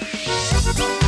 Thank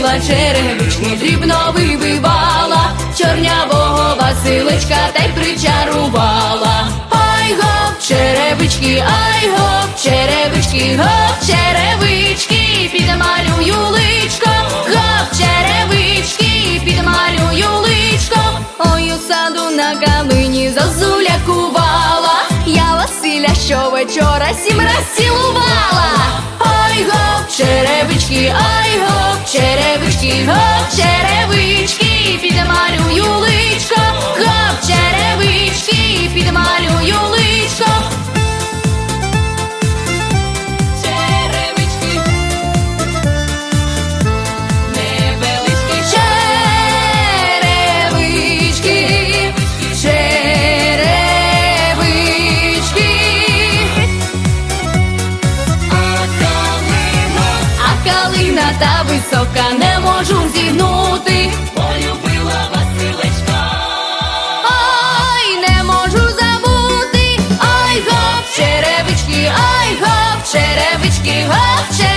Біла черевички дрібно вибивала, чорнявого Василечка та й причарувала. Ай гоп, черевички, ай гоп, черевички, гоп, черевички, підмалюю личко, гоп, черевички, підмалюю личко, ой у саду на калині зозуля кувала. Я Василя щовечора сім раз цілувала. Ай гоп, черевички, ай. Та висока, не можу зігнути, полюбила Василечка, ой, не можу забути, ой, гоп, черевички, ой, гоп, черевички, гоп, черевички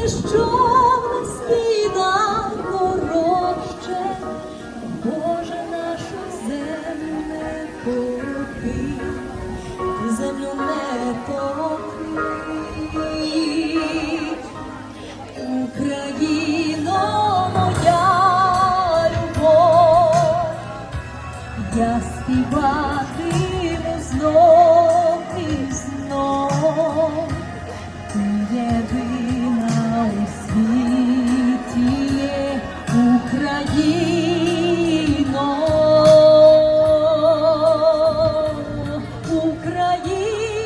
this joy. Україно, Україно,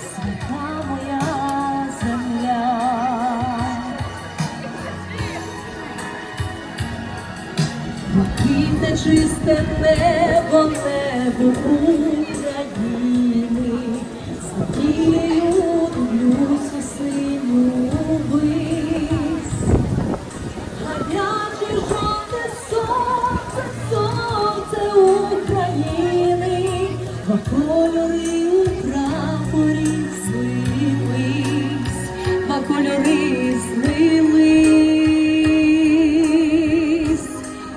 свята моя земля. Блакитне чисте небо, небо кольори у прапорі злились, кольори злились.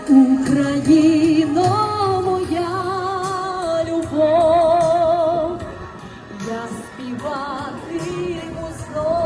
Україно моя любов, я співатиму знов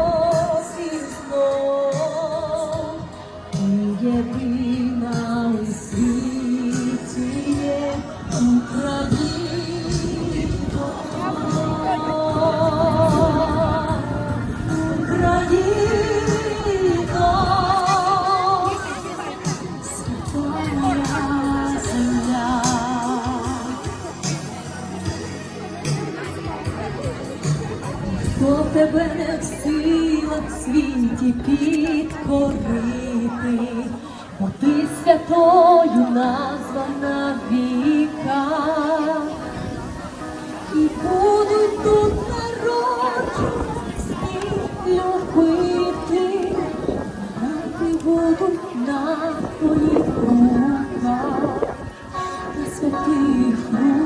і підкорити, бо ти святою названа віка, і будуть тут народжені любити, мати будуть на твоїх руках, на святих руках.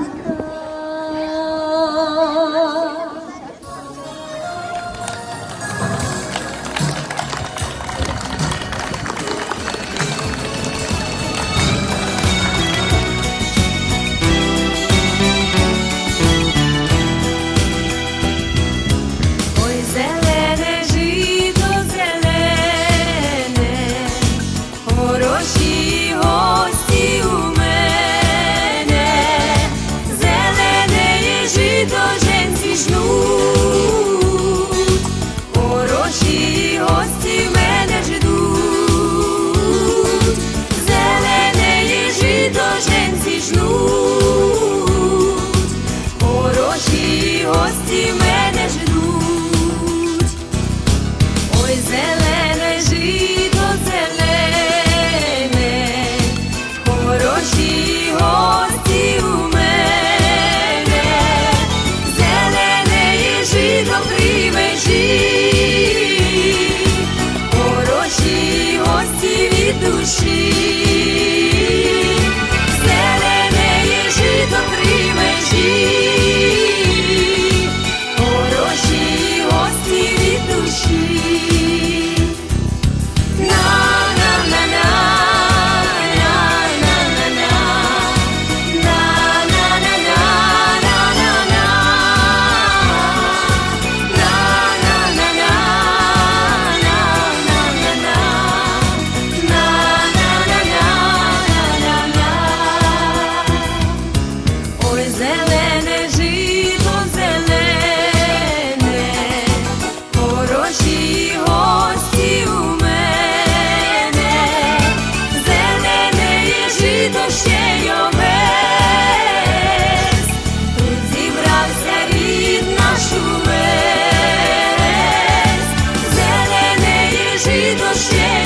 Yeah.